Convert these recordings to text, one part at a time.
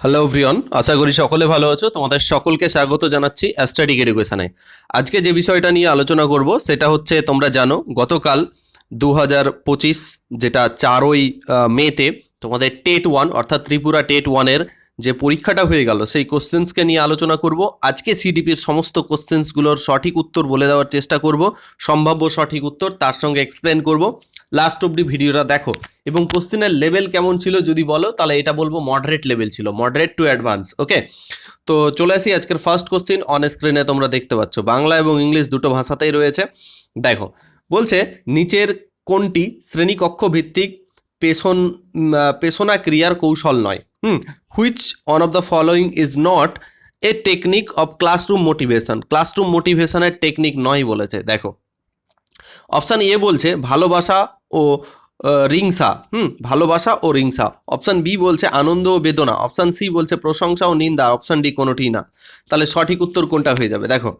Hello ভ্রিয়ন আশা করি সকলে ভালো আছো। তোমাদের সকলকে স্বাগত জানাচ্ছি অ্যাস্ট্যাটিক এডুকেশনে আজকে যে বিষয়টা নিয়ে আলোচনা করব, সেটা হচ্ছে, তোমরা জানো, গতকাল দু হাজার পঁচিশ, যেটা চারই মেতে, তোমাদের টেট ওয়ান, অর্থাৎ ত্রিপুরা টেট ওয়ানের যে পরীক্ষাটা হয়ে গেল, সেই কোশ্চেন্সকে নিয়ে আলোচনা করব। আজকে সিডিপির সমস্ত কোশ্চেন্সগুলোর সঠিক উত্তর বলে দেওয়ার চেষ্টা করব। সম্ভাব্য সঠিক উত্তর তার সঙ্গে এক্সপ্লেন করব। লাস্ট অবধি ভিডিওটা দেখো। এবং কোশ্চেনের লেভেল কেমন ছিল যদি বলো, তাহলে এটা বলব মডারেট লেভেল ছিল মডারেট টু অ্যাডভান্স ওকে তো চলে আসি আজকের ফার্স্ট কোশ্চেন অন স্ক্রিনে তোমরা দেখতে পাচ্ছ। বাংলা এবং ইংলিশ দুটো ভাষাতেই রয়েছে। দেখো, বলছে, নিচের কোনটি শ্রেণীকক্ষ ভিত্তিক পেশন পেশনা ক্রিয়ার কৌশল নয়? হুম which one of the following is not a technique of classroom motivation classroom মোটিভেশনের technique নয় বলেছে, দেখো। অপশান এ বলছে ভালোবাসা ও রিংসা। হুম, ভালোবাসা ও রিংসা। অপশান বি বলছে আনন্দ ও বেদনা। অপশান সি বলছে প্রশংসা ও নিন্দা। অপশান ডি কোনোটি না। তাহলে সঠিক উত্তর কোনটা হয়ে যাবে? দেখো,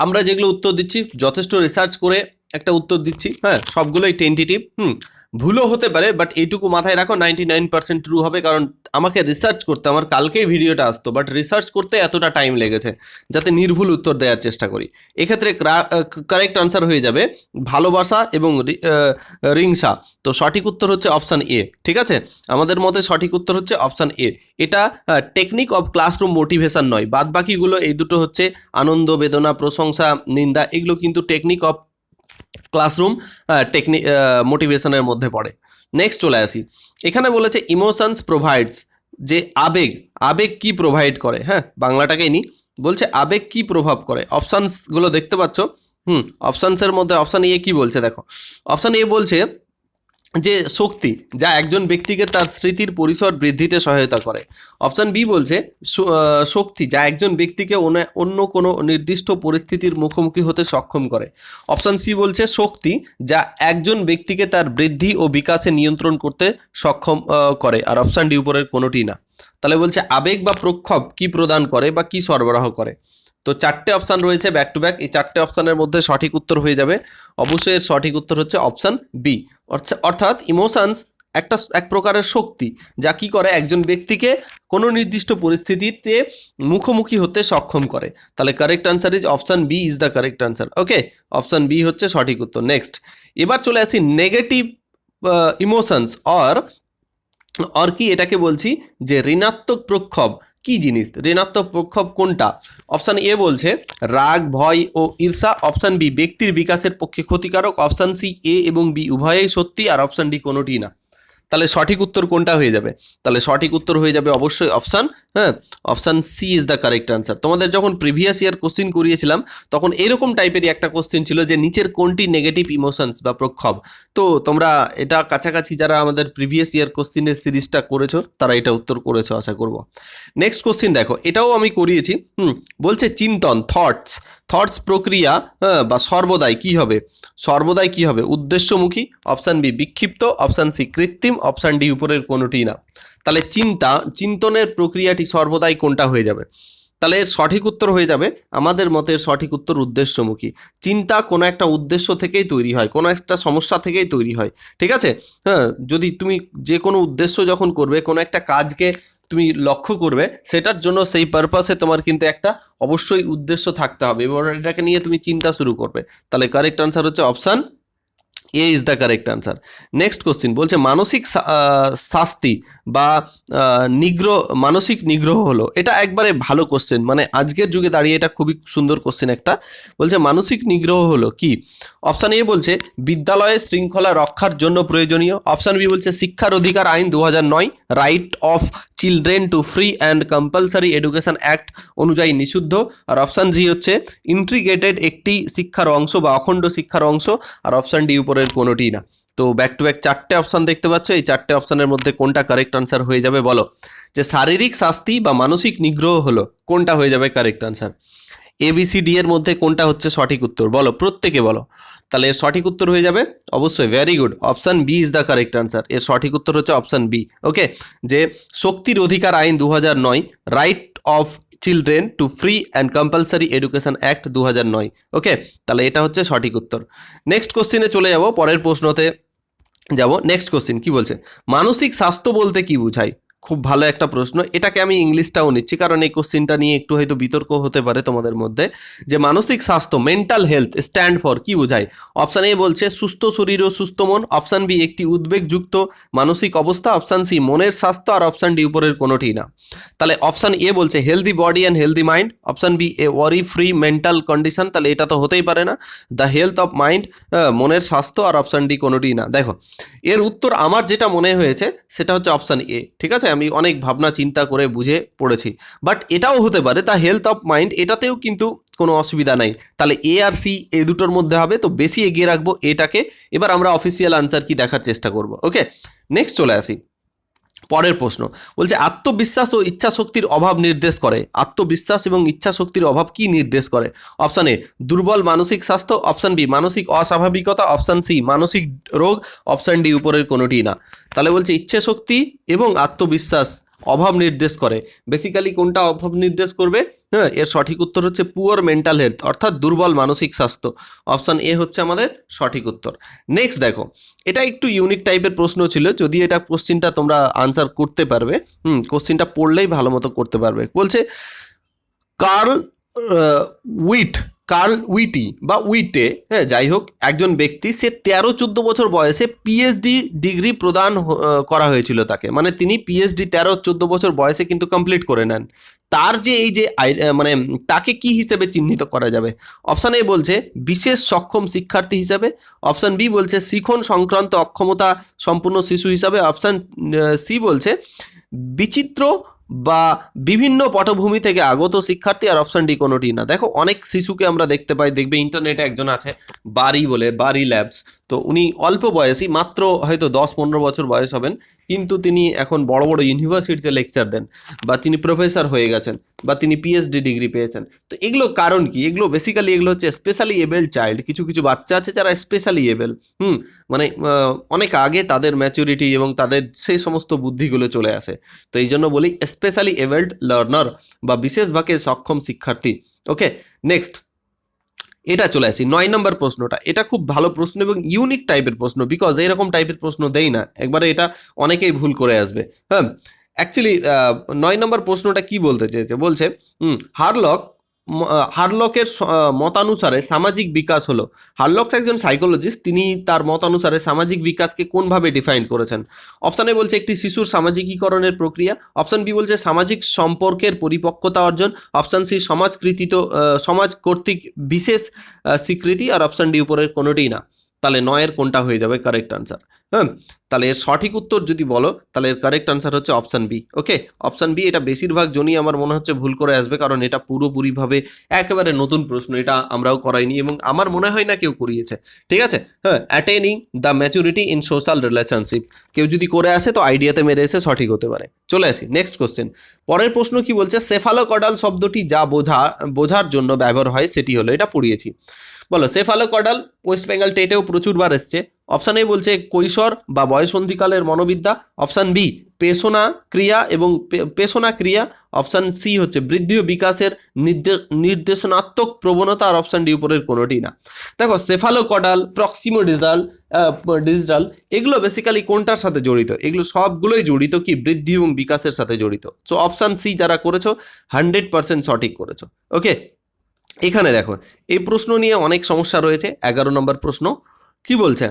আমরা যেগুলো উত্তর দিচ্ছি, যথেষ্ট রিসার্চ করে একটা উত্তর দিচ্ছি হ্যাঁ সবগুলোই টেন্টিটিভ হুম। ভুলও হতে পারে বাট এইটুকু মাথায় রাখো নাইনটি নাইন পার্সেন্ট ট্রু হবে, কারণ আমাকে রিসার্চ করতে, আমার কালকেই ভিডিওটা আসতো বাট রিসার্চ করতে এতটা টাইম লেগেছে, যাতে নির্ভুল উত্তর দেওয়ার চেষ্টা করি। এক্ষেত্রে কারেক্ট আনসার হয়ে যাবে ভালোবাসা এবং রিংসা। তো সঠিক উত্তর হচ্ছে অপশান এ ঠিক আছে? আমাদের মতে সঠিক উত্তর হচ্ছে অপশান এ এটা টেকনিক অফ ক্লাসরুম মোটিভেশন নয় বাদ বাকিগুলো এই দুটো হচ্ছে আনন্দ, বেদনা, প্রশংসা, নিন্দা, এগুলো কিন্তু টেকনিক অফ ক্লাসরুম টেকনি মোটিভেশনের মধ্যে পড়ে। নেক্সট চলে আসি। এখানে বলেছে ইমোশনস প্রোভাইডস যে আবেগ আবেগ কি প্রোভাইড করে? হ্যাঁ বাংলাটাকেই নি। বলছে আবেগ কি প্রভাব করে? অপশানসগুলো দেখতে পাচ্ছ? হুম অপশানসের মধ্যে অপশান এ কি বলছে? দেখো। অপশান এ বলছে যে শক্তি যা একজন ব্যক্তিকে তার স্মৃতির পরিসর বৃদ্ধিতে সহায়তা করে। অপশান বি বলছে শক্তি যা একজন ব্যক্তিকে অন্য- কোনো নির্দিষ্ট পরিস্থিতির মুখোমুখি হতে সক্ষম করে। অপশান সি বলছে, শক্তি যা একজন ব্যক্তিকে তার বৃদ্ধি ও বিকাশে নিয়ন্ত্রণ করতে সক্ষম করে। আর অপশান ডি উপরের কোনোটি না। তাহলে বলছে, আবেগ বা প্রক্ষোভ কি প্রদান করে বা কি সরবরাহ করে? তো চারটে অপশান রয়েছে ব্যাক টু ব্যাক এই চারটে অপশানের মধ্যে সঠিক উত্তর হয়ে যাবে। অবশ্যই এর সঠিক উত্তর হচ্ছে অপশান বি অর্থাৎ ইমোশনস একটা এক প্রকারের শক্তি যা কি করে? একজন ব্যক্তিকে কোনো নির্দিষ্ট পরিস্থিতিতে মুখোমুখি হতে সক্ষম করে। তাহলে correct answer is option B is the correct answer okay option B হচ্ছে সঠিক উত্তর। নেক্সট এবার চলে আসি নেগেটিভ ইমোশনস অর অর কি? এটাকে বলছি যে ঋণাত্মক প্রক্ষোভ। কি জিনিস? ঋণাত্মক প্রক্ষোভ কোনটা? অপশান এ বলছে, রাগ, ভয় ও ঈর্ষা। অপশান বি, ব্যক্তির বিকাশের পক্ষে ক্ষতিকারক। অপশান সি, এ এবং বি, উভয়েই সত্যি। আর অপশান ডি কোনোটি না। তাহলে সঠিক উত্তর কোনটা হয়ে যাবে? তাহলে সঠিক উত্তর হয়ে যাবে অবশ্যই অপশান হ্যাঁ option C is the correct answer তোমাদের যখন প্রিভিয়াস ইয়ার কোশ্চিন করিয়েছিলাম, তখন এরকম টাইপেরই একটা কোশ্চিন ছিল যে নিচের কোনটি নেগেটিভ ইমোশনস বা প্রক্ষোভ। তো তোমরা এটা কাছাকাছি যারা আমাদের প্রিভিয়াস ইয়ার কোশ্চিনের সিরিজটা করেছ, তারা এটা উত্তর করেছ, আশা করব। নেক্সট কোশ্চিন দেখো, এটাও আমি করিয়েছি, হুম, বলছে চিন্তন থটস থটস প্রক্রিয়া হ্যাঁ বা সর্বদাই কি হবে? সর্বদাই কি হবে? উদ্দেশ্যমুখী অপশান বি বিক্ষিপ্ত অপশান সি কৃত্রিম অপশান ডি উপরের কোনোটি না। তাহলে চিন্তা, চিন্তনের প্রক্রিয়াটি সর্বদাই কোনটা হয়ে যাবে? তাহলে সঠিক উত্তর হয়ে যাবে আমাদের মতের সঠিক উত্তর উদ্দেশ্যমুখী। চিন্তা কোনো একটা উদ্দেশ্য থেকেই তৈরি হয়, কোনো একটা সমস্যা থেকেই তৈরি হয়, ঠিক আছে? হ্যাঁ যদি তুমি যে কোনো উদ্দেশ্য যখন করবে, কোনো একটা কাজকে তুমি লক্ষ্য করবে, সেটার জন্য সেই পারপাসে তোমার কিন্তু একটা অবশ্যই উদ্দেশ্য থাকতে হবে। এবার এটাকে নিয়ে তুমি চিন্তা শুরু করবে। তাহলে কারেক্ট আনসার হচ্ছে option A is the correct answer next question বলছে মানসিক শাস্তি বা নিগ্রহ, মানসিক নিগ্রহ হলো। এটা একবারে ভালো কোশ্চেন মানে আজকের যুগে দাঁড়িয়ে এটা খুবই সুন্দর কোশ্চেন একটা। বলছে মানসিক নিগ্রহ হলো কি? অপশান এ বলছে বিদ্যালয়ে শৃঙ্খলা রক্ষার জন্য প্রয়োজনীয়। অপশান বি বলছে শিক্ষার অধিকার আইন দু নয় right of children to free and compulsory education act অনুযায়ী নিষিদ্ধ। আর অপশান জি হচ্ছে ইন্ট্রিগেটেড একটি শিক্ষার অংশ বা অখণ্ড শিক্ষার অংশ। আর অপশান ডি উপরের কোনোটি না। তো ব্যাক টু ব্যাক চারটে অপশান দেখতে পাচ্ছ। এই চারটে অপশানের মধ্যে কোনটা কারেক্ট আনসার হয়ে যাবে বলো। যে শারীরিক শাস্তি বা মানসিক নিগ্রহ হলো, কোনটা হয়ে যাবে কারেক্ট আনসার এবিসিডি এর মধ্যে কোনটা হচ্ছে সঠিক উত্তর? বলো, প্রত্যেকে বলো। তাহলে এর সঠিক উত্তর হয়ে যাবে? অবশ্যই very good option B is the correct answer এর সঠিক উত্তর হচ্ছে অপশান বি ওকে যে শক্তির অধিকার আইন দু right of children to free and compulsory education act দু ওকে তাহলে এটা হচ্ছে সঠিক উত্তর। নেক্সট কোশ্চিনে চলে যাব, পরের প্রশ্নতে যাব। নেক্সট কোশ্চিন কি বলছে? মানসিক স্বাস্থ্য বলতে কি বোঝায়? খুব ভালো একটা প্রশ্ন। এটাকে আমি ইংলিশটাও নিচ্ছি, কারণ এই কোশ্চিনটা নিয়ে একটু হয়তো বিতর্ক হতে পারে তোমাদের মধ্যে। যে মানসিক স্বাস্থ্য মেন্টাল হেলথ স্ট্যান্ড ফর কি বোঝায়? অপশান এ বলছে, সুস্থ শরীর ও সুস্থ মন। অপশান বি একটি উদ্বেগযুক্ত মানসিক অবস্থা। অপশান সি মনের স্বাস্থ্য। আর অপশান ডি উপরের কোনোটি না। তাহলে অপশান এ বলছে healthy body and healthy mind option B a worry free mental condition তাহলে এটা তো হতেই পারে না। দ্য হেলথ অফ মাইন্ড মনের স্বাস্থ্য। আর অপশান ডি কোনোটি না। দেখো, এর উত্তর আমার যেটা মনে হয়েছে, সেটা হচ্ছে অপশান এ ঠিক আছে? আমি অনেক ভাবনা, চিন্তা করে বুঝে পড়েছি। বাট এটাও হতে পারে তা হেলথ অফ মাইন্ড এটাতেও কিন্তু কোনো অসুবিধা নাই। তাহলে এ আর সি এ দুটোর মধ্যে হবে, তো বেশি এগিয়ে রাখব এটাকে। এবার আমরা অফিসিয়াল আনসার কি দেখার চেষ্টা করব ওকে নেক্সট চলে আসি। পরের প্রশ্ন, বলছে আত্মবিশ্বাস ও ইচ্ছা শক্তির অভাব নির্দেশ করে। আত্মবিশ্বাস এবং ইচ্ছা শক্তির অভাব কি নির্দেশ করে? অপশান এ, দুর্বল মানসিক স্বাস্থ্য। অপশান বি, মানসিক অস্বাভাবিকতা। অপশান সি, মানসিক রোগ। অপশান ডি, উপরের কোনোটি না। তাহলে বলছে ইচ্ছে শক্তি এবং আত্মবিশ্বাস অভাব নির্দেশ করে। বেসিক্যালি কোনটা অভাব নির্দেশ করবে? হ্যাঁ এর সঠিক উত্তর হচ্ছে পুয়ার মেন্টাল হেলথ অর্থাৎ দুর্বল মানসিক স্বাস্থ্য। অপশান এ হচ্ছে আমাদের সঠিক উত্তর। নেক্সট দেখো, এটা একটু ইউনিক টাইপের প্রশ্ন ছিল, যদি এটা কোশ্চিনটা তোমরা আনসার করতে পারবে, হুম কোশ্চিনটা পড়লেই ভালো মতো করতে পারবে। বলছে কার্ল উইট কার্ল উইটি বা উইটে হ্যাঁ যাই হোক, একজন ব্যক্তি, সে তেরো চোদ্দ বছর বয়সে পিএইচডি ডিগ্রি প্রদান করা হয়েছিল তাকে। মানে তিনি পিএইচডি তেরো চোদ্দ বছর বয়সে কিন্তু কমপ্লিট করে নেন। তার যে এই যে মানে তাকে কি হিসেবে চিহ্নিত করা যাবে? অপশান এ বলছে, বিশেষ সক্ষম শিক্ষার্থী হিসাবে। অপশান বি বলছে, শিখন সংক্রান্ত অক্ষমতা সম্পূর্ণ শিশু হিসাবে। অপশান সি বলছে, বিচিত্র বা বিভিন্ন পটভূমি থেকে আগত শিক্ষার্থী আর অপশন ডি কোনোটি না। দেখো, অনেক শিশুকে আমরা দেখতে পাই, দেখবে ইন্টারনেটে একজন আছে, বাড়ি বলে, বাড়ি ল্যাবস তো উনি অল্প বয়সী, মাত্র হয়তো দশ পনেরো বছর বয়স হবেন, কিন্তু তিনি এখন বড় বড় ইউনিভার্সিটিতে লেকচার দেন বা তিনি প্রফেসর হয়ে গেছেন বা তিনি পিএইচডি ডিগ্রি পেয়েছেন। তো এগুলো কারণ কি? এগুলো বেসিক্যালি এগুলো হচ্ছে স্পেশালি এবেল চাইল্ড কিছু কিছু বাচ্চা আছে যারা স্পেশালি এবেল হুম? মানে অনেক আগে তাদের ম্যাচুরিটি এবং তাদের সেই সমস্ত বুদ্ধিগুলো চলে আসে। তো এই জন্য বলি স্পেশালি এবেল্ড লার্নার বা বিশেষভাবে সক্ষম শিক্ষার্থী। ওকে নেক্সট এটা চলে আসি। নয় নম্বর প্রশ্নটা। এটা খুব ভালো প্রশ্ন এবং ইউনিক টাইপের প্রশ্ন বিকজ এরকম টাইপের প্রশ্ন দেই না। একবারে এটা অনেকেই ভুল করে আসবে। হ্যাঁ? অ্যাকচুয়ালি নয় নম্বর প্রশ্নটা কি বলতে চেয়েছে? বলছে, হুম, হারলক হারলকের মতানুসারে সামাজিক বিকাশ হলো। হারলক একজন সাইকোলজিস্ট তিনি তার মতানুসারে সামাজিক বিকাশকে কোনভাবে ডিফাইন করেছেন? অপশান এ বলছে একটি শিশুর সামাজিকীকরণের প্রক্রিয়া। অপশান বি বলছে সামাজিক সম্পর্কের পরিপক্কতা অর্জন। অপশান সি সমাজকৃতিত সমাজ কর্তৃক বিশেষ স্বীকৃতি। আর অপশান ডি উপরের কোনোটিই না। তাহলে নয়ের কোনটা হয়ে যাবে কারেক্ট আনসার হ্যাঁ তাহলে এর সঠিক উত্তর যদি বলো, তাহলে এর কারেক্ট আনসার হচ্ছে option B okay option B এটা বেশিরভাগ জনই আমার মনে হচ্ছে ভুল করে আসবে, কারণ এটা পুরোপুরিভাবে একেবারে নতুন প্রশ্ন, এটা আমরাও করাইনি এবং আমার মনে হয় না কেউ করিয়েছে, ঠিক আছে? হ্যাঁ attaining the maturity in social relationship কেউ যদি করে আসে তো আইডিয়াতে মেরে এসে সঠিক হতে পারে, চলে আসি নেক্সট কোশ্চেন পরের প্রশ্ন কি বলছে সেফালোকডাল শব্দটি যা বোঝা, বোঝার জন্য ব্যবহার হয় সেটি হলো, এটা পড়িয়েছি বলো সেফালোকডাল ওয়েস্ট বেঙ্গল টেটেও প্রচুরবার এসছে। অপশান এ বলছে কৈশোর বা বয়সন্ধিকালের মনোবিদ্যা। অপশান বি পেশনা ক্রিয়া এবং পেশনা ক্রিয়া। অপশান সি হচ্ছে বৃদ্ধি ও বিকাশের নির্দে- নির্দেশনাত্মক প্রবণতা আর অপশান ডি উপরের কোনোটি না। দেখো সেফালোকডাল প্রক্সিমো ডিজিটাল ডিজিটাল এগুলো বেসিক্যালি কোনটার সাথে জড়িত? এগুলো সবগুলোই জড়িত কি? বৃদ্ধি এবং বিকাশের সাথে জড়িত। সো অপশান সি যারা করেছ হান্ড্রেড পার্সেন্ট সঠিক করেছ। ওকে এখানে দেখো, এই প্রশ্ন নিয়ে অনেক সমস্যা রয়েছে, এগারো নম্বর প্রশ্ন। কি বলছে?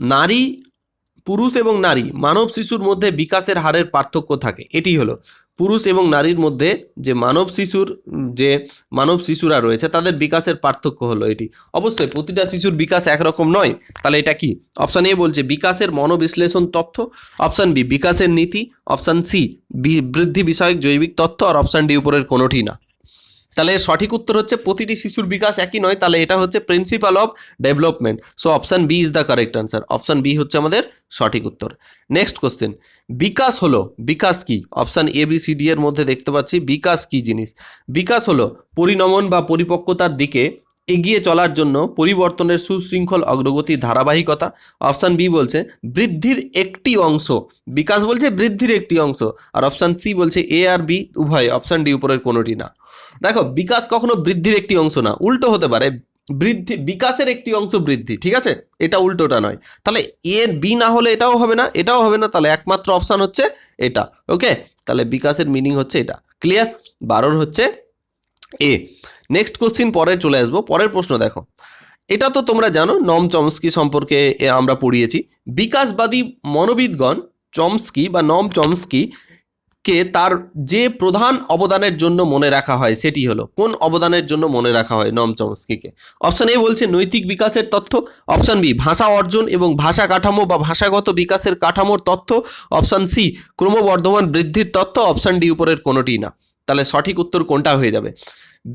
নারী, পুরুষ এবং নারী মানব শিশুর মধ্যে বিকাশের হারের পার্থক্য থাকে। এটি হলো, পুরুষ এবং নারীর মধ্যে যে মানব শিশুর, যে মানব শিশুরা রয়েছে, তাদের বিকাশের পার্থক্য হলো এটি। অবশ্যই প্রতিটা শিশুর বিকাশ একরকম নয়। তাহলে এটা কি? অপশান এ বলছে, বিকাশের মনোবিশ্লেষণ তথ্য। অপশান বি, বিকাশের নীতি। অপশান সি বৃদ্ধি বিষয়ক জৈবিক তথ্য। আর অপশান ডি, উপরের কোনোটি না। তাহলে সঠিক উত্তর হচ্ছে প্রতিটি শিশুর বিকাশ একই নয়, তাহলে এটা হচ্ছে principle of development so option B is the correct answer option B হচ্ছে আমাদের সঠিক উত্তর। নেক্সট কোশ্চেন বিকাশ হলো, বিকাশ কি? Option A B C D এর মধ্যে দেখতে পাচ্ছি বিকাশ কি জিনিস? বিকাশ হলো পরিণমন বা পরিপক্কতার দিকে এগিয়ে চলার জন্য পরিবর্তনের সুশৃঙ্খল অগ্রগতি ধারাবাহিকতা অপশান বি বলছে বৃদ্ধির একটি অংশ। বিকাশ বলছে বৃদ্ধির একটি অংশ আর অপশান সি বলছে এ আর বি উভয় অপশান ডি উপরের কোনোটি না। দেখো, বিকাশ কখনো বৃদ্ধির একটি অংশ না, উল্টো হতে পারে বৃদ্ধি, বিকাশের একটি অংশ বৃদ্ধি, ঠিক আছে? এটা উল্টোটা নয়। তাহলে এ বি না হলে এটাও হবে না, এটাও হবে না, তাহলে একমাত্র অপশান হচ্ছে এটা ওকে তাহলে বিকাশের মিনিং হচ্ছে এটা ক্লিয়ার বারোর হচ্ছে এ নেক্সট কোশ্চিন পরে চলে আসব। পরের প্রশ্ন দেখো। এটা তো তোমরা জানো, নম চমস্কি সম্পর্কে আমরা পড়িয়েছি। বিকাশবাদী মনোবিদগণ চমস্কি বা নম চমস্কি কে তার যে প্রধান অবদানের জন্য মনে রাখা হয় সেটি হলো, কোন অবদানের জন্য মনে রাখা হয় নম চমস্কিকে? অপশান এ বলছে নৈতিক বিকাশের তথ্য। অপশান বি ভাষা অর্জন এবং ভাষা কাঠামো বা ভাষাগত বিকাশের কাঠামোর তথ্য। অপশান সি ক্রমবর্ধমান বৃদ্ধির তথ্য। অপশান ডি উপরের কোনোটি না। তাহলে সঠিক উত্তর কোনটা হয়ে যাবে?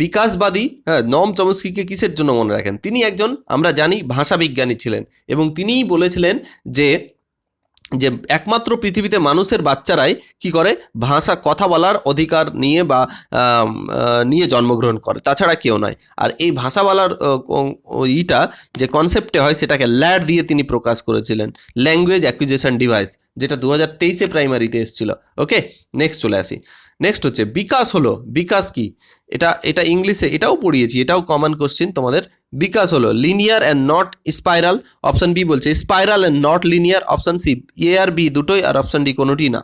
বিকাশবাদী হ্যাঁ নম চমস্কিকে কিসের জন্য মনে রাখেন? তিনি একজন, আমরা জানি ভাষা বিজ্ঞানী ছিলেন এবং তিনিই বলেছিলেন যে যে একমাত্র পৃথিবীতে মানুষের বাচ্চারাই কি করে? ভাষা কথা বলার অধিকার নিয়ে বা নিয়ে জন্মগ্রহণ করে, তাছাড়া কেউ নয়। আর এই ভাষা বলার ইটা যে কনসেপ্টে হয়, সেটাকে ল্যাড দিয়ে তিনি প্রকাশ করেছিলেন। ল্যাঙ্গুয়েজ অ্যাকুইজেশন ডিভাইস যেটা দু হাজার তেইশে প্রাইমারিতে এসেছিল। ওকে নেক্সট চলে আসি। নেক্সট হচ্ছে, বিকাশ হলো, বিকাশ কি? এটা এটা ইংলিশে এটাও পড়িয়েছি, এটাও কমন কোশ্চিন তোমাদের বিকাশ হলো linear and not spiral option B বলছে spiral and not linear option C A R B দুটোই আর অপশান ডি কোনোটি না।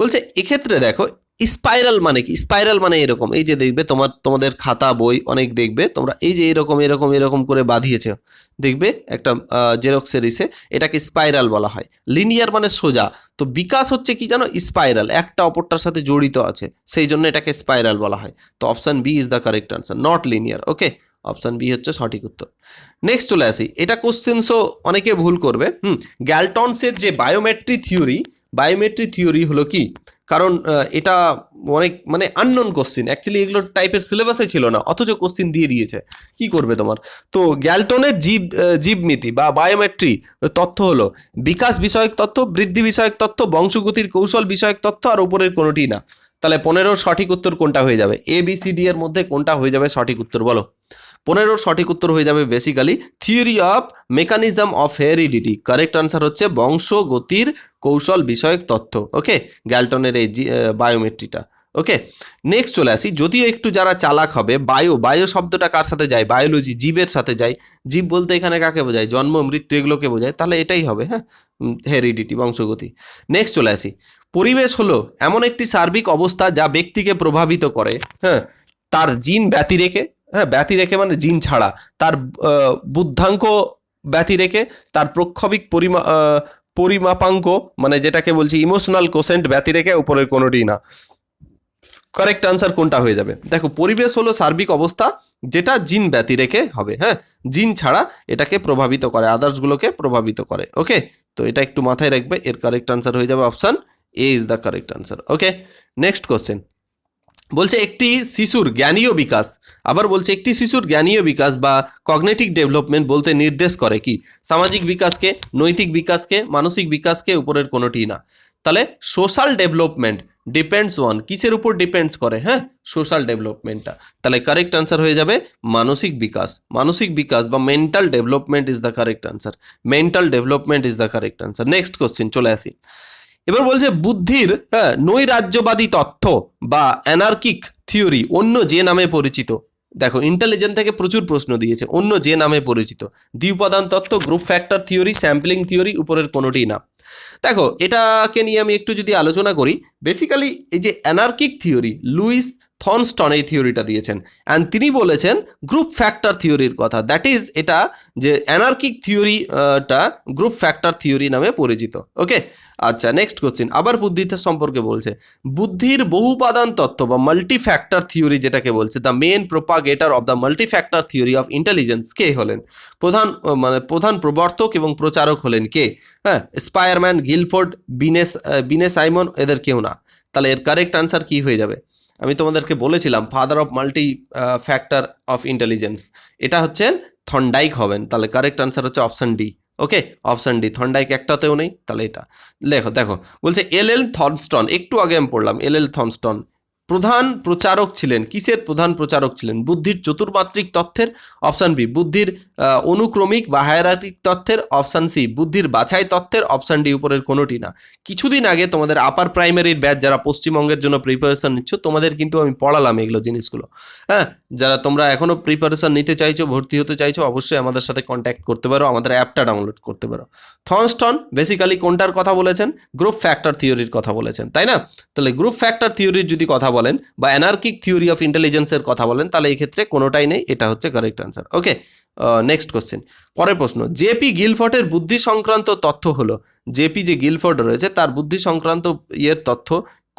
বলছে, এক্ষেত্রে দেখো স্পাইরাল মানে কি? স্পাইরাল মানে এরকম। এই যে দেখবে তোমার, তোমাদের খাতা, বই অনেক দেখবে, তোমরা এই যে এরকম এরকম এরকম করে বাঁধিয়েছে, দেখবে একটা জেরক্সের ইসে এটাকে স্পাইরাল বলা হয়। লিনিয়ার মানে সোজা। তো বিকাশ হচ্ছে কি জানো? স্পাইরাল একটা অপরটার সাথে জড়িত আছে। সেই জন্য এটাকে স্পাইরাল বলা হয়। তো option B is the correct answer not linear okay option B হচ্ছে সঠিক উত্তর। নেক্সট চলে আসি। এটা কোশ্চেন্সও অনেকে ভুল করবে। হুম গ্যালটনসের যে বায়োমেট্রি থিওরি বায়োমেট্রি থিওরি হলো কি? কারণ এটা অনেক মানে আননোন কোশ্চিন অ্যাকচুয়ালি এগুলো টাইপের সিলেবাসে ছিল না, অথচ কোশ্চিন দিয়ে দিয়েছে। কি করবে তোমার? তো গ্যালটনের জীব জীবনীতি বা বায়োমেট্রি তথ্য হলো, বিকাশ বিষয়ক তথ্য, বৃদ্ধি বিষয়ক তথ্য, বংশগতির কৌশল বিষয়ক তথ্য আর উপরের কোনোটি না। তাহলে পনেরোর সঠিক উত্তর কোনটা হয়ে যাবে? এ বি সি ডি এর মধ্যে কোনটা হয়ে যাবে সঠিক উত্তর বলো। পনেরোর সঠিক উত্তর হয়ে যাবে basically theory of mechanism of heredity correct answer হচ্ছে বংশগতির কৌশল বিষয়ক তথ্য ওকে গ্যালটনের এই বায়োমেট্রিটা ওকে নেক্সট চলে আসি। যদিও একটু যারা চালাক হবে বায়ো বায়ো শব্দটা কার সাথে যায়? বায়োলজি জীবের সাথে যায়। জীব বলতে এখানে কাকে বোঝায়? জন্ম, মৃত্যু এগুলোকে বোঝায়। তাহলে এটাই হবে হ্যাঁ? হেরিডিটি বংশগতি। নেক্সট চলে আসি। পরিবেশ হলো এমন একটি সার্বিক অবস্থা যা ব্যক্তিকে প্রভাবিত করে হ্যাঁ? তার জিন ব্যতি রেখে হ্যাঁ ব্যতি রেখে মানে জিন ছাড়া। তার বুদ্ধাঙ্ক ব্যতি রেখে তার প্রক্ষবিক পরিমা পরিমাপাঙ্ক মানে যেটাকে বলছি ইমোশনাল কোসেন্ট ব্যতি রেখে উপরের কোনোটি না। কারেক্ট আনসার কোনটা হয়ে যাবে? দেখো, পরিবেশ হলো সার্বিক অবস্থা যেটা জিন ব্যতি রেখে হবে হ্যাঁ? জিন ছাড়া এটাকে প্রভাবিত করে আদার্সগুলোকে প্রভাবিত করে ওকে তো এটা একটু মাথায় রাখবে, এর কারেক্ট আনসার হয়ে যাবে option A is the correct answer okay next question বলছে একটি শিশুর জ্ঞানীয় বিকাশ, আবার বলছে একটি শিশুর জ্ঞানীয় বিকাশ বা কগনেটিক ডেভেলপমেন্ট বলতে নির্দেশ করে কি? সামাজিক বিকাশকে, নৈতিক বিকাশকে, মানসিক বিকাশকে উপরের কোনোটি না। তাহলে সোশ্যাল ডেভেলপমেন্ট ডিপেন্ডস অন কিসের উপর ডিপেন্ডস করে? হ্যাঁ সোশ্যাল ডেভেলপমেন্টটা তাহলে কারেক্ট আনসার হয়ে যাবে মানসিক বিকাশ। মানসিক বিকাশ বা mental development is the correct answer mental development is the correct answer next question চলে আসি। এবার বলছে বুদ্ধির হ্যাঁ নৈরাজ্যবাদী তথ্য বা অ্যানার্কিক থিওরি অন্য যে নামে পরিচিত। দেখো ইন্টেলিজেন্ট থেকে প্রচুর প্রশ্ন দিয়েছে, অন্য যে নামে পরিচিত। দ্বিউপাদান তত্ত্ব group factor theory sampling theory উপরের কোনোটি না। দেখো, এটাকে নিয়ে আমি একটু যদি আলোচনা করি বেসিক্যালি এই যে অ্যানার্কিক থিওরি লুইস থনস্টন এই থিওরিটা দিয়েছেন। অ্যান্ড তিনি বলেছেন গ্রুপ ফ্যাক্টর থিওরির কথা। দ্যাট ইজ এটা যে অ্যানার্কিক থিওরিটা গ্রুপ ফ্যাক্টর থিওরি নামে পরিচিত। ওকে আচ্ছা নেক্সট কোশ্চিন আবার বুদ্ধিতে সম্পর্কে বলছে। বুদ্ধির বহুপাদান তত্ত্ব বা মাল্টি ফ্যাক্টর থিওরি যেটাকে বলছে the main propagator of the multi factor theory of intelligence কে হলেন? প্রধান মানে প্রধান প্রবর্তক এবং প্রচারক হলেন কে? হ্যাঁ স্পায়ারম্যান গিলফোর্ড বিনেস আহ, বিনে সাইমন এদের কেউ না। তাহলে এর কারেক্ট আনসার কি হয়ে যাবে? আমি তোমাদেরকে বলেছিলাম father of multi factor of intelligence এটা হচ্ছে থন্ডাইক হবেন। তাহলে কারেক্ট আনসার হচ্ছে option D okay option D Thorndike একটাতেও নেই, তাহলে এটা। লেখো, দেখো, বলছে এল এল থনস্টন একটু আগে আমি পড়লাম, এল এল থনস্টন প্রধান প্রচারক ছিলেন। কিসের প্রধান প্রচারক ছিলেন? বুদ্ধির চতুর্মাত্রিক তথ্যের অপশান বি। বুদ্ধির অনুক্রমিক বা হায়ারাটিক তথ্যের অপশান সি। বুদ্ধির বাছাই তথ্যের অপশান ডি উপরের কোনোটি না। কিছুদিন আগে তোমাদের আপার প্রাইমারির ব্যাচ যারা পশ্চিমবঙ্গের জন্য প্রিপারেশন নিচ্ছ, তোমাদের কিন্তু আমি পড়ালাম এগুলো জিনিসগুলো। হ্যাঁ যারা তোমরা এখনও প্রিপারেশন নিতে চাইছো, ভর্তি হতে চাইছো, অবশ্যই আমাদের সাথে কন্ট্যাক্ট করতে পারো, আমাদের অ্যাপটা ডাউনলোড করতে পারো। থনস্টন বেসিক্যালি কোনটার কথা বলেছেন? গ্রুপ ফ্যাক্টর থিওরির কথা বলেছেন, তাই না? তাহলে গ্রুপ ফ্যাক্টর থিওরির যদি কথা বলেন বা অ্যানার্কিক থিওরি অফ ইন্টেলিজেন্সের কথা বলেন, তাহলে এই ক্ষেত্রে কোনোটাই নেই, এটা হচ্ছে correct answer okay next question পরের প্রশ্ন জেপি গিলফোর্ডের বুদ্ধি সংক্রান্ত তথ্য হলো জেপি যে গিলফোর্ড রয়েছে, তার বুদ্ধি সংক্রান্ত ইয়ের তথ্য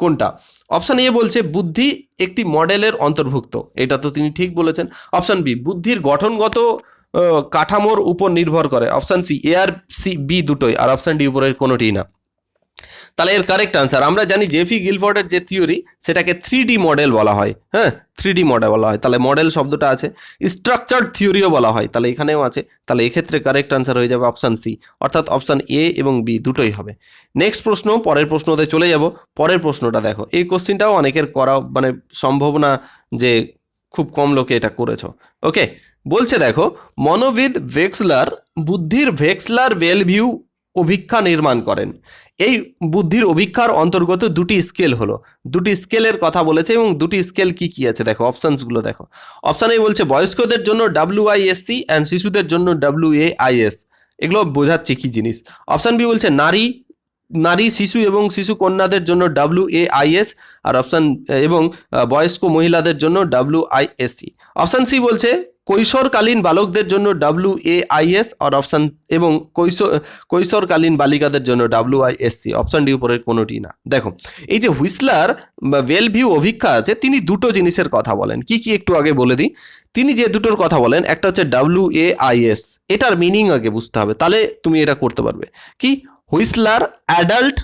কোনটা? অপশান এ বলছে, বুদ্ধি একটি মডেলের অন্তর্ভুক্ত। এটা তো তিনি ঠিক বলেছেন। অপশান বি বুদ্ধির গঠনগত কাঠামোর উপর নির্ভর করে। অপশান সি এ আর সি বি দুটোই, আর অপশান ডি উপরের কোনোটিই না। তাহলে এর কারেক্ট আনসার আমরা জানি জেফি গিলফোর্ডের যে থিওরি সেটাকে থ্রি ডি মডেল বলা হয়। হ্যাঁ থ্রি ডি মডেল বলা হয়। তাহলে মডেল শব্দটা আছে। স্ট্রাকচার্ড থিওরিও বলা হয়। তাহলে এখানেও আছে। তাহলে এক্ষেত্রে কারেক্ট আনসার হয়ে যাবে অপশান সি অর্থাৎ অপশান এ এবং বি দুটোই হবে। নেক্সট প্রশ্ন, পরের প্রশ্নতে চলে যাব। পরের প্রশ্নটা দেখো। এই কোশ্চিনটাও অনেকের করা মানে সম্ভাবনা যে খুব কম লোকে এটা করেছ। ওকে বলছে দেখো, মনোবিদ ভেক্সলার, বুদ্ধির ভেক্সলার ওয়েলভিউ অভিক্ষা নির্মাণ করেন। এই বুদ্ধির অভিক্ষার অন্তর্গত দুটি স্কেল হলো। দুটি স্কেলের কথা বলেছে এবং দুটি স্কেল কি কি আছে? দেখো অপশানসগুলো দেখো। অপশান এ বলছে বয়স্কদের জন্য ডাব্লিউ আইএসসি অ্যান্ড শিশুদের জন্য ডাব্লিউ এ আইএস এগুলো বোঝাচ্ছে কি জিনিস? অপশান বি বলছে নারী নারী, শিশু এবং শিশু কন্যাদের জন্য ডাব্লিউ এ আর অপশান এবং বয়স্ক মহিলাদের জন্য ডাব্লিউ আইএসসি অপশান সি বলছে কৈশোরকালীন বালকদের জন্য ডাব্লিউ এ আইএস আর অপশান এবং কৈশোর কৈশোরকালীন বালিকাদের জন্য ডাব্লিউ আইএসসি অপশান ডি উপরের কোনোটি না। দেখো, এই যে হুইসলার বা ওয়েল ভিউ অভিক্ষা আছে, তিনি দুটো জিনিসের কথা বলেন। কি কি একটু আগে বলে দিই। তিনি যে দুটোর কথা বলেন, একটা হচ্ছে ডাব্লিউ এ আইএস এটার মিনিং আগে বুঝতে হবে, তাহলে তুমি এটা করতে পারবে। কি? হুইসলার অ্যাডাল্ট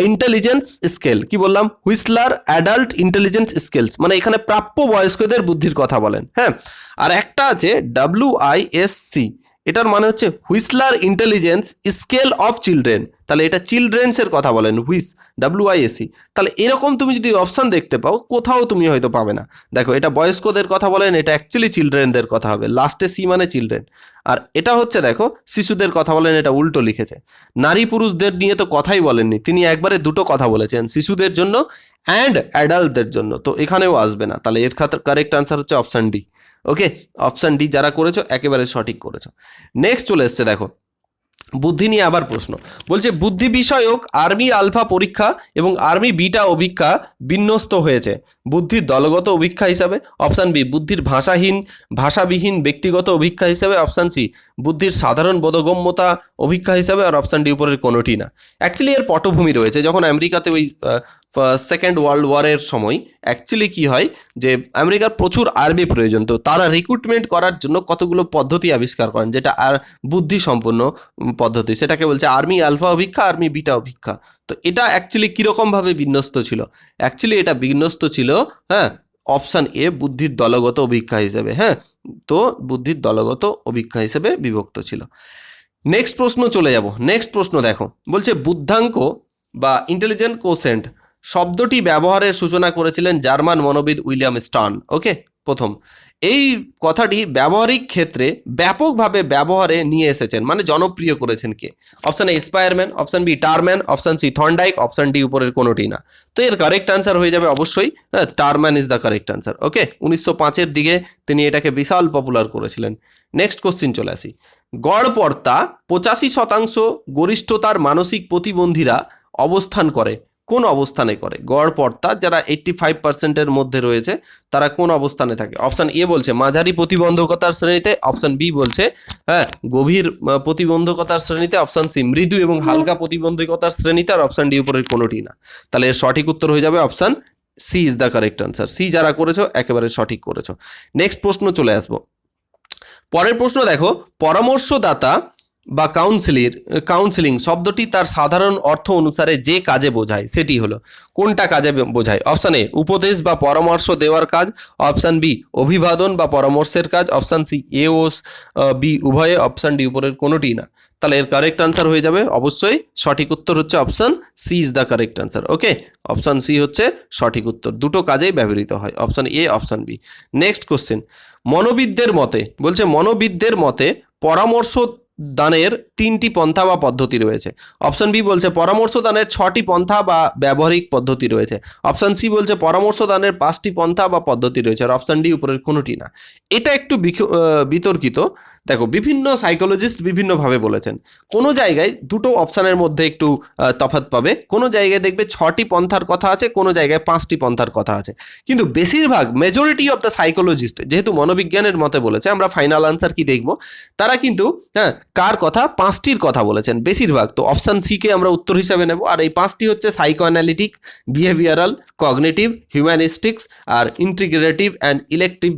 ইন্টেলিজেন্স স্কেল কি বললাম? হুইসলার অ্যাডাল্ট ইন্টেলিজেন্স স্কেলস মানে এখানে প্রাপ্য বয়স্কদের বুদ্ধির কথা বলেন হ্যাঁ? আর একটা আছে ডাব্লিউ আই এস সি এটার মানে হচ্ছে Wechsler intelligence, scale of children. তাহলে এটা চিলড্রেন্সের কথা বলেন, হুইস, ডাব্লিউ আই এস তাহলে এরকম তুমি যদি অপশান দেখতে পাও, কোথাও তুমি হয়তো পাবে না। দেখো, এটা বয়স্কদের কথা বলেন, এটা অ্যাকচুয়ালি চিলড্রেনদের কথা হবে। লাস্টে সি মানে চিলড্রেন। আর এটা হচ্ছে দেখো, শিশুদের কথা বলেন, এটা উল্টো লিখেছে। নারী পুরুষদের নিয়ে তো কথাই বলেননি। তিনি একবারে দুটো কথা বলেছেন, শিশুদের জন্য অ্যান্ড অ্যাডাল্টদের জন্য। তো এখানেও আসবে না। তাহলে এর কারেক্ট আনসার হচ্ছে option D. Okay? Option D যারা করেছ, একেবারে সঠিক করেছ। নেক্সট চলে এসছে, দেখো। বুদ্ধি নিয়ে আবার প্রশ্ন। বলছে, বুদ্ধি বিষয়ক আর্মি আলফা পরীক্ষা এবং আর্মি বিটা অভিক্ষা বিন্যস্ত হয়েছে। বুদ্ধির দলগত অভিক্ষা হিসাবে অপশান বি বুদ্ধির ভাষাহীন, ভাষাবিহীন ব্যক্তিগত অভিক্ষা হিসাবে অপশান সি বুদ্ধির সাধারণ বোধগম্যতা অভিক্ষা হিসাবে আর অপশান ডি উপরের কোনোটি না। অ্যাকচুয়ালি এর পটভূমি রয়েছে। যখন আমেরিকাতে ওই সেকেন্ড ওয়ার্ল্ড ওয়ারের সময় অ্যাকচুয়ালি কি হয় যে আমেরিকার প্রচুর আর্মি প্রয়োজন। তো তারা রিক্রুটমেন্ট করার জন্য কতগুলো পদ্ধতি আবিষ্কার করেন, যেটা আর বুদ্ধি সম্পন্ন পদ্ধতি। সেটাকে বলছে আর্মি আলফা অভিক্ষা আর্মি বিটা অভিক্ষা তো এটা অ্যাকচুয়ালি কীরকমভাবে বিন্যস্ত ছিল? অ্যাকচুয়ালি এটা বিন্যস্ত ছিল হ্যাঁ অপশান এ বুদ্ধির দলগত অভিক্ষা হিসেবে হ্যাঁ তো বুদ্ধির দলগত অভিক্ষা হিসেবে বিভক্ত ছিল। নেক্সট প্রশ্ন চলে যাব। নেক্সট প্রশ্ন দেখো। বলছে বুদ্ধাঙ্ক বা ইন্টেলিজেন্ট কোসেন্ট শব্দটি ব্যবহারের সূচনা করেছিলেন জার্মান মনোবিদ উইলিয়াম স্টার্ন। ওকে, প্রথম। এই কথাটি ব্যবহারিক ক্ষেত্রে ব্যাপকভাবে ব্যবহারে নিয়ে এসেছেন মানে জনপ্রিয় করেছেন কে? Option A Spearman option B Terman option C Thorndike option D উপরের কোনোটি না। তো এর কারেক্ট অ্যান্সার হয়ে যাবে অবশ্যই হ্যাঁ Terman is the correct answer okay, উনিশশো পাঁচের দিকে তিনি এটাকে বিশাল পপুলার করেছিলেন। নেক্সট কোশ্চিন চলে আসি। গড়পর্তা পঁচাশি শতাংশ গরিষ্ঠতার মানসিক প্রতিবন্ধীরা অবস্থান করে। কোন অবস্থানে করে? গড় পর্তা, যারা এইট্টি ফাইভ পার্সেন্টের মধ্যে রয়েছে, তারা কোন অবস্থানে থাকে? অপশান এ বলছে, মাঝারি প্রতিবন্ধকতার শ্রেণীতে অপশান বি বলছে হ্যাঁ গভীর প্রতিবন্ধকতার শ্রেণীতে অপশান সি মৃদু এবং হালকা প্রতিবন্ধকতার শ্রেণীতে, আর অপশান ডি উপরের কোনোটি না। তাহলে এর সঠিক উত্তর হয়ে যাবে option C is the correct answer C যারা করেছ, একেবারে সঠিক করেছ। নেক্সট প্রশ্ন চলে আসব। পরের প্রশ্ন দেখো, পরামর্শদাতা বা কাউন্সিলির কাউন্সিলিং শব্দটি তার সাধারণ অর্থ অনুসারে যে কাজে বোঝায়, সেটি হলো কোনটা কাজে বোঝায়। অপশান এ উপদেশ বা পরামর্শ দেওয়ার কাজ। অপশান বি অভিবাদন বা পরামর্শের কাজ। অপশান সি এ ও বি উভয়ে। অপশান ডি উপরের কোনোটি না। তাহলে এর কারেক্ট আনসার হয়ে যাবে অবশ্যই। সঠিক উত্তর হচ্ছে option C is the correct answer okay option C হচ্ছে সঠিক উত্তর। দুটো কাজেই ব্যবহৃত হয়। Option A option B next question মনোবিদদের মতে, বলছে মনোবিদদের মতে পরামর্শ দানের তিনটি পন্থা বা পদ্ধতি রয়েছে। অপশন বি বলছে পরামর্শ দানের ছটি পন্থা বা ব্যবহারিক পদ্ধতি রয়েছে। অপশন সি বলছে পরামর্শ দানের পাঁচটি পন্থা বা পদ্ধতি রয়েছে। আর অপশন ডি উপরের কোনোটি না। এটা একটু বিতর্কিত। দেখো, বিভিন্ন সাইকোলজিস্ট বিভিন্নভাবে বলেছেন, কোনো জায়গায় দুটো অপশানের মধ্যে একটু তফাৎ পাবে। কোনো জায়গায় দেখবে ছটি পন্থার কথা আছে, কোনো জায়গায় পাঁচটি পন্থার কথা আছে। কিন্তু বেশিরভাগ মেজরিটি অফ দ্য সাইকোলজিস্ট যেহেতু মনোবিজ্ঞানের মতে বলেছে, আমরা ফাইনাল আনসার কি দেখব? তারা কিন্তু হ্যাঁ কার কথা? পাঁচটির কথা বলেছেন বেশিরভাগ। তো অপশান সিকে আমরা উত্তর হিসাবে নেব। আর এই পাঁচটি হচ্ছে psycho analytic behavioural cognitive humanistics R integrative and elective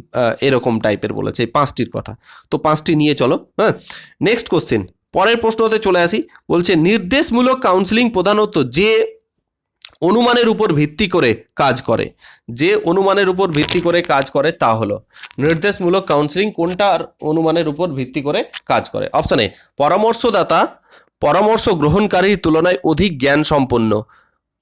এরকম টাইপের বলেছে, এই পাঁচটির কথা। তো পাঁচটি নিয়ে চলো হ্যাঁ? নেক্সট কোশ্চেন পরের প্রশ্নতে চলে আসি। বলছে, নির্দেশমূলক কাউন্সিলিং প্রধানত যে অনুমানের উপর ভিত্তি করে কাজ করে, যে অনুমানের উপর ভিত্তি করে কাজ করে তা হলো, নির্দেশমূলক কাউন্সিলিং কোনটার অনুমানের উপর ভিত্তি করে কাজ করে? অপশানে পরামর্শদাতা, পরামর্শ গ্রহণকারীর তুলনায় অধিক জ্ঞান সম্পন্ন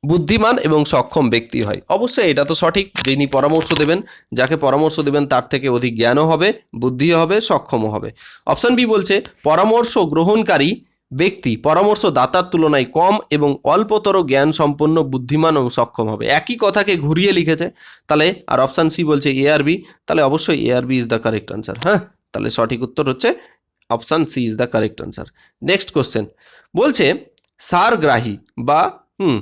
বুদ্ধিমান এবং সক্ষম ব্যক্তি হয়। অবশ্যই এটা তো সঠিক, যিনি পরামর্শ দেবেন, যাকে পরামর্শ দেবেন তার থেকে অধিক জ্ঞানও হবে, বুদ্ধিও হবে, সক্ষমও হবে। অপশান বি বলছে, পরামর্শ গ্রহণকারী ব্যক্তি পরামর্শ দাতার তুলনায় কম এবং অল্পতর জ্ঞান সম্পন্ন বুদ্ধিমান ও সক্ষম হবে। একই কথাকে ঘুরিয়ে লিখেছে। তাহলে, আর অপশান সি বলছে এ আর বি, তাহলে অবশ্যই A R B is the correct answer হ্যাঁ? তাহলে সঠিক উত্তর হচ্ছে option C is the correct answer next question বলছে সারগ্রাহী বা, হুম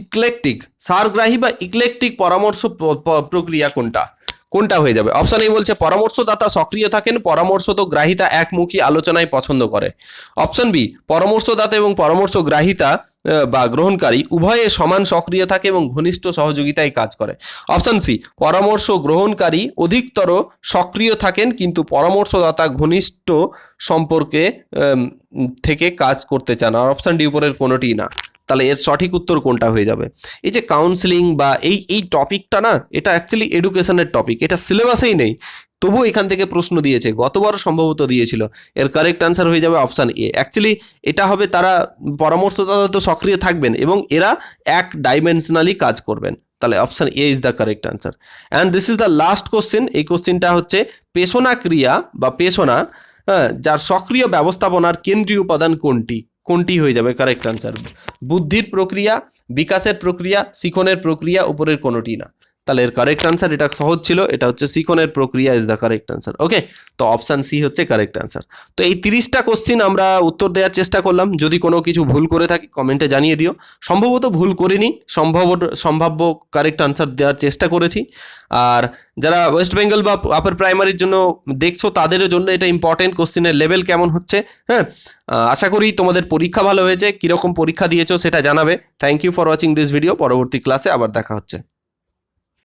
ইকলেকটিক সারগ্রাহী বা ইকলেকটিক পরামর্শ প্রক্রিয়া কোনটা? কোনটা হয়ে যাবে? অপশন এ বলছে, পরামর্শদাতা সক্রিয় থাকেন পরামর্শ তো গ্রাহিতা একমুখী আলোচনায় পছন্দ করে। অপশন বি পরামর্শদাতা এবং পরামর্শ গ্রাহিতা বা গ্রহণকারী উভয়ে সমান সক্রিয় থাকে এবং ঘনিষ্ঠ সহযোগিতায় কাজ করে। অপশন সি পরামর্শ গ্রহণকারী অধিকতর সক্রিয় থাকেন, কিন্তু পরামর্শদাতা ঘনিষ্ঠ সম্পর্কে থেকে কাজ করতে চান। আর অপশন ডি উপরের কোনোটি না। তাহলে এর সঠিক উত্তর কোনটা হয়ে যাবে? এই যে কাউন্সিলিং বা এই এই টপিকটা না, এটা অ্যাকচুয়ালি এডুকেশনের টপিক এটা সিলেবাসেই নেই। তবু এখান থেকে প্রশ্ন দিয়েছে, গতবারও সম্ভবত দিয়েছিল। এর কারেক্ট আনসার হয়ে যাবে অপশান এ অ্যাকচুয়ালি এটা হবে তারা পরামর্শদাতা তো সক্রিয় থাকবেন এবং এরা এক ডাইমেনশনালি কাজ করবেন। তাহলে option A is the correct answer and this is the last question এই কোশ্চেনটা হচ্ছে পেশনা ক্রিয়া বা পেশনা হ্যাঁ যার সক্রিয় ব্যবস্থাপনার কেন্দ্রীয় উপাদান কোনটি? কোনটি হয়ে যাবে? কারেক্ট আনসার বুদ্ধির প্রক্রিয়া বিকাশের প্রক্রিয়া শিখনের প্রক্রিয়া উপরের কোনোটি না। তাহলে এর কারেক্ট আনসার এটা সহজ ছিল, এটা হচ্ছে শিখনের প্রক্রিয়া is the correct answer okay তো অপশান সি হচ্ছে কারেক্ট আনসার তো এই তিরিশটা কোশ্চিন আমরা উত্তর দেওয়ার চেষ্টা করলাম, যদি কোনো কিছু ভুল করে থাকি কমেন্টে জানিয়ে দিও। সম্ভবত ভুল করিনি, সম্ভব, সম্ভাব্য কারেক্ট আনসার দেওয়ার চেষ্টা করেছি। আর যারা ওয়েস্ট বেঙ্গল বা আপার প্রাইমারির জন্য দেখছ, তাদের জন্য এটা ইম্পর্টেন্ট কোশ্চেনের লেভেল কেমন হচ্ছে হ্যাঁ? আশা করি তোমাদের পরীক্ষা ভালো হয়েছে, কীরকম পরীক্ষা দিয়েছ সেটা জানাবে। Thank you for watching this video পরবর্তী ক্লাসে আবার দেখা হচ্ছে।